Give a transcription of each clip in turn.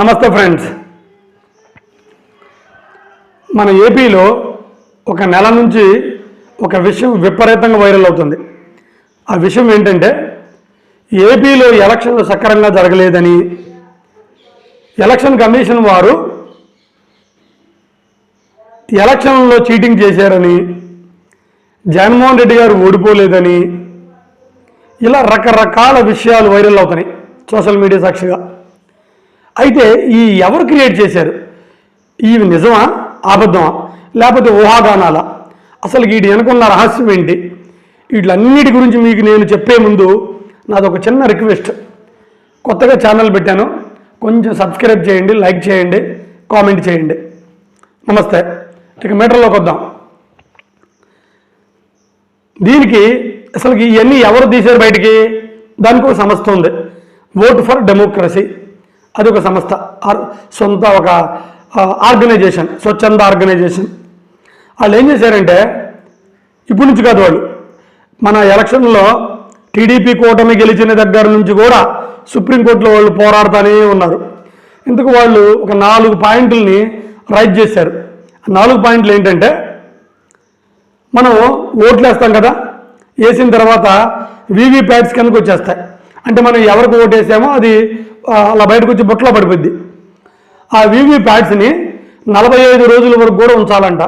నమస్తే ఫ్రెండ్స్. మన ఏపీలో ఒక నెల నుంచి ఒక విషయం విపరీతంగా వైరల్ అవుతుంది. ఆ విషయం ఏంటంటే ఏపీలో ఎలక్షన్లు సక్రమంగా జరగలేదని ఎలక్షన్ కమిషన్ వారు ఎలక్షన్లో చీటింగ్ చేశారని జగన్మోహన్ రెడ్డి గారు ఓడిపోలేదని ఇలా రకరకాల విషయాలు వైరల్ అవుతున్నాయి సోషల్ మీడియా సాక్షిగా. అయితే ఈ ఎవరు క్రియేట్ చేశారు? ఇవి నిజమా? అబద్ధమా? లేకపోతే ఊహాగానాల? అసలు వీటి వెనుకున్న రహస్యం ఏంటి? వీటిలన్నిటి గురించి మీకు నేను చెప్పే ముందు నాది ఒక చిన్న రిక్వెస్ట్. కొత్తగా ఛానల్ పెట్టాను. కొంచెం సబ్స్క్రైబ్ చేయండి లైక్ చేయండి కామెంట్ చేయండి. నమస్తే. ఇక మీటర్లోకి వద్దాం. దీనికి అసలు ఇవన్నీ ఎవరు తీశారు బయటికి? దానికి ఒక సంస్థ ఉంది. ఓట్ ఫర్ డెమోక్రసీ అది ఒక సంస్థ సొంత ఒక ఆర్గనైజేషన్ స్వచ్ఛంద ఆర్గనైజేషన్. వాళ్ళు ఏం చేశారంటే ఇప్పటి నుంచి కాదు వాళ్ళు మన ఎలక్షన్లో టీడీపీ కూటమి గెలిచిన దగ్గర నుంచి కూడా సుప్రీంకోర్టులో వాళ్ళు పోరాడుతూనే ఉన్నారు. ఇందుకు వాళ్ళు ఒక నాలుగు పాయింట్లని రైట్ చేశారు. నాలుగు పాయింట్లు ఏంటంటే మనం ఓట్లు వేస్తాం కదా వేసిన తర్వాత వీవీ ప్యాడ్స్ కిందకు వచ్చేస్తాయి. అంటే మనం ఎవరికి ఓటు వేసామో అది అలా బయటకు వచ్చి బుట్టలో పడిపోద్ది. ఆ వివి ప్యాడ్స్ని నలభై ఐదు రోజుల వరకు కూడా ఉంచాలంట.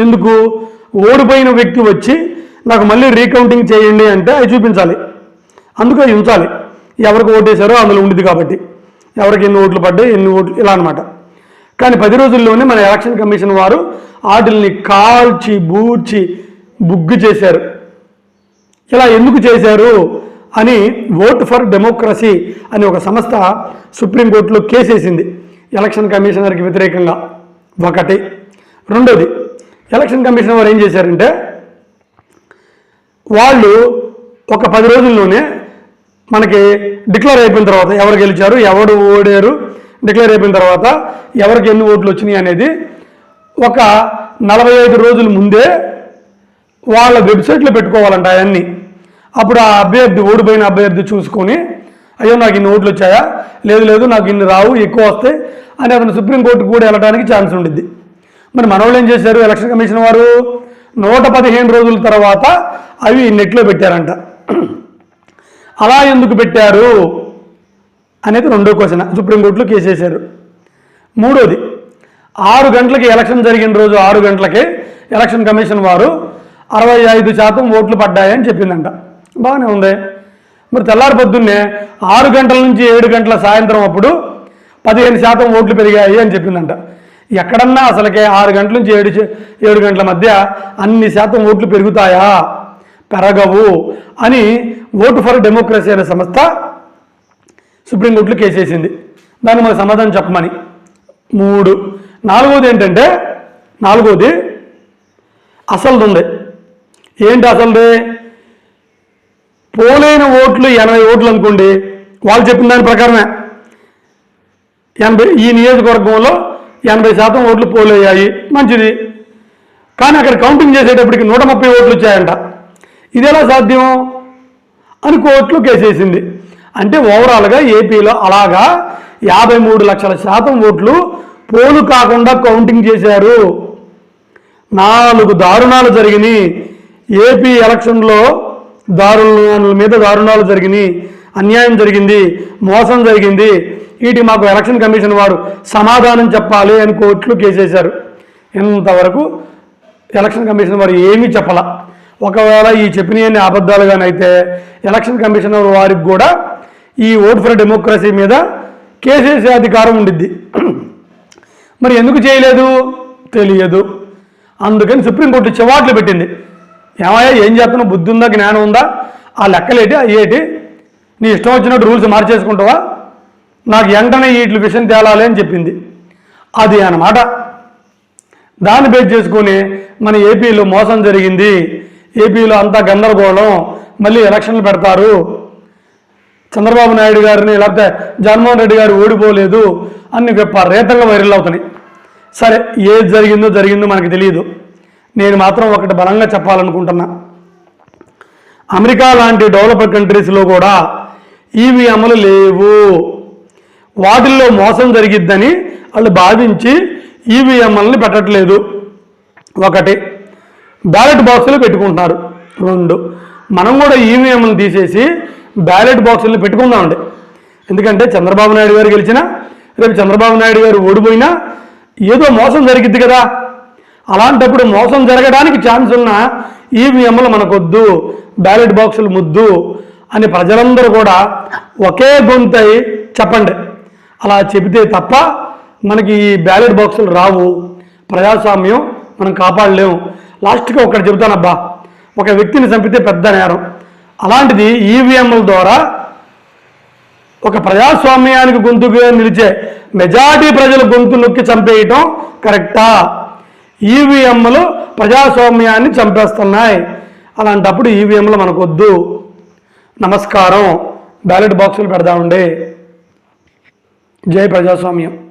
ఎందుకు? ఓడిపోయిన వ్యక్తి వచ్చి నాకు మళ్ళీ రీకౌంటింగ్ చేయండి అంటే అవి చూపించాలి. అందుకు అవి ఉంచాలి. ఎవరికి ఓటేశారో అందులో ఉండిది కాబట్టి. ఎవరికి ఎన్ని ఓట్లు పడ్డాయి ఎన్ని ఓట్లు ఇలా అనమాట కానీ పది రోజుల్లోనే మన ఎలక్షన్ కమిషన్ వారు వాటిల్ని కాల్చి బూర్చి బుగ్గు చేశారు. ఇలా ఎందుకు చేశారు? అని ఓట్ ఫర్ డెమోక్రసీ అనే ఒక సంస్థ సుప్రీంకోర్టులో కేసేసింది ఎలక్షన్ కమిషనర్కి వ్యతిరేకంగా ఒకటి. రెండోది ఎలక్షన్ కమిషన్ వారు ఏం చేశారంటే వాళ్ళు ఒక పది రోజుల్లోనే మనకి డిక్లేర్ అయిపోయిన తర్వాత ఎవరు గెలిచారు ఎవరు ఓడారు డిక్లేర్ అయిపోయిన తర్వాత ఎవరికి ఎన్ని ఓట్లు వచ్చినాయి అనేది ఒక నలభై ఐదు రోజుల ముందే వాళ్ళ వెబ్సైట్లో పెట్టుకోవాలంట అవన్నీ అప్పుడు ఆ అభ్యర్థి ఓడిపోయిన అభ్యర్థి చూసుకొని అయ్యో నాకు ఇన్ని ఓట్లు వచ్చాయా? లేదు లేదు నాకు ఇన్ని రావు ఎక్కువ వస్తాయి అని అతను సుప్రీంకోర్టు కూడా వెళ్ళడానికి ఛాన్స్ ఉండిద్ది. మరి మనోళ్ళు ఏం చేశారు? ఎలక్షన్ కమిషన్ వారు నూట పదిహేను రోజుల తర్వాత అవి నెట్లో పెట్టారంట. అలా ఎందుకు పెట్టారు అనేది రెండో క్వశ్చన్. సుప్రీంకోర్టులో కేసు వేశారు. మూడోది ఆరు గంటలకి ఎలక్షన్ జరిగిన రోజు ఆరు గంటలకి ఎలక్షన్ కమిషన్ వారు అరవై ఐదు శాతం ఓట్లు పడ్డాయని చెప్పిందంట. బాగానే ఉంది. మరి తెల్లారి పొద్దున్నే ఆరు గంటల నుంచి ఏడు గంటల సాయంత్రం అప్పుడు పదిహేను శాతం ఓట్లు పెరిగాయి అని చెప్పిందంట. ఎక్కడన్నా అసలుకే ఆరు గంటల నుంచి ఏడు ఏడు గంటల మధ్య అన్ని శాతం ఓట్లు పెరుగుతాయా? పెరగవు అని ఓటు ఫర్ డెమోక్రసీ అనే సంస్థ సుప్రీంకోర్టులో కేసేసింది దాన్ని మనకు సమాధానం చెప్పమని. మూడు. నాలుగోది ఏంటంటే నాలుగోది అసలుది ఉంది ఏంటి అసలుది? పోలైన ఓట్లు ఎనభై ఓట్లు అనుకోండి వాళ్ళు చెప్పిన దాని ప్రకారమే. ఎనభై ఈ నియోజకవర్గంలో ఎనభై శాతం ఓట్లు పోలయ్యాయి మంచిది. కానీ అక్కడ కౌంటింగ్ చేసేటప్పటికి నూట ముప్పై ఓట్లు వచ్చాయంట. ఇది ఎలా సాధ్యం? అని కోట్లు కేసేసింది. అంటే ఓవరాల్గా ఏపీలో అలాగా యాభై మూడు లక్షల శాతం ఓట్లు పోలు కాకుండా కౌంటింగ్ చేశారు. నాలుగు దారుణాలు జరిగినాయి. ఏపీ ఎలక్షన్లో దారుణాల మీద దారుణాలు జరిగినాయి. అన్యాయం జరిగింది మోసం జరిగింది. వీటి మాకు ఎలక్షన్ కమిషన్ వారు సమాధానం చెప్పాలి అని కోర్టులు కేసేశారు. ఇంతవరకు ఎలక్షన్ కమిషన్ వారు ఏమీ చెప్పాల. ఒకవేళ ఈ చెప్పినవన్నీ అబద్ధాలుగానైతే ఎలక్షన్ కమిషనర్ వారికి కూడా ఈ ఓట్ ఫర్ డెమోక్రసీ మీద కేసేసే అధికారం ఉండిద్ది. మరి ఎందుకు చేయలేదు? తెలియదు. అందుకని సుప్రీంకోర్టు చివాట్లు పెట్టింది. ఏమయ్యా ఏం చేస్తున్నావు? బుద్ధి ఉందా జ్ఞానం ఉందా? ఆ లెక్కలేటి అయ్యేటి? నీ ఇష్టం వచ్చినట్టు రూల్స్ మార్చేసుకుంటావా? నాకు వెంటనే వీటి విషయం తేలాలి అని చెప్పింది. అది అన్నమాట దాన్ని బేస్ చేసుకొని మన ఏపీలో మోసం జరిగింది. ఏపీలో అంతా గందరగోళం. మళ్ళీ ఎలక్షన్లు పెడతారు. చంద్రబాబు నాయుడు గారిని లేకపోతే జగన్మోహన్ రెడ్డి గారు ఓడిపోలేదు. అన్ని విపరీతంగా వైరల్ అవుతున్నాయి. సరే ఏది జరిగిందో జరిగిందో మనకు తెలియదు. నేను మాత్రం ఒకటి బలంగా చెప్పాలనుకుంటున్నా. అమెరికా లాంటి డెవలప్డ్ కంట్రీస్లో కూడా ఈవీఎంలు లేవు. వాటిల్లో మోసం జరిగిద్దని వాళ్ళు భావించి ఈవీఎంఎల్ని పెట్టట్లేదు. ఒకటి బ్యాలెట్ బాక్సులు పెట్టుకుంటున్నారు. రెండు మనం కూడా ఈవీఎంలు తీసేసి బ్యాలెట్ బాక్సులు పెట్టుకుందామండి ఎందుకంటే చంద్రబాబు నాయుడు గారు గెలిచినా రేపు చంద్రబాబు నాయుడు గారు ఓడిపోయినా ఏదో మోసం జరిగిద్ది కదా. అలాంటప్పుడు మోసం జరగడానికి ఛాన్స్ ఉన్న ఈవీఎంలు మనకొద్దు బ్యాలెట్ బాక్సులు ముద్దు అని ప్రజలందరూ కూడా ఒకే గొంతై చెప్పండి. అలా చెబితే తప్ప మనకి ఈ బ్యాలెట్ బాక్సులు రావు. ప్రజాస్వామ్యం మనం కాపాడలేము. లాస్ట్గా ఒకటి చెబుతానబ్బా. ఒక వ్యక్తిని చంపితే పెద్ద నేరం. అలాంటిది ఈవీఎంల ద్వారా ఒక ప్రజాస్వామ్యానికి గొంతుగా నిలిచే మెజారిటీ ప్రజల గొంతు నొక్కి చంపేయటం కరెక్టా? ఈవీఎంలు ప్రజాస్వామ్యాన్ని చంపేస్తున్నాయి. అలాంటప్పుడు ఈవీఎంలు మనకొద్దు. నమస్కారం. బ్యాలెట్ బాక్సులు పెడదామండి. జై ప్రజాస్వామ్యం.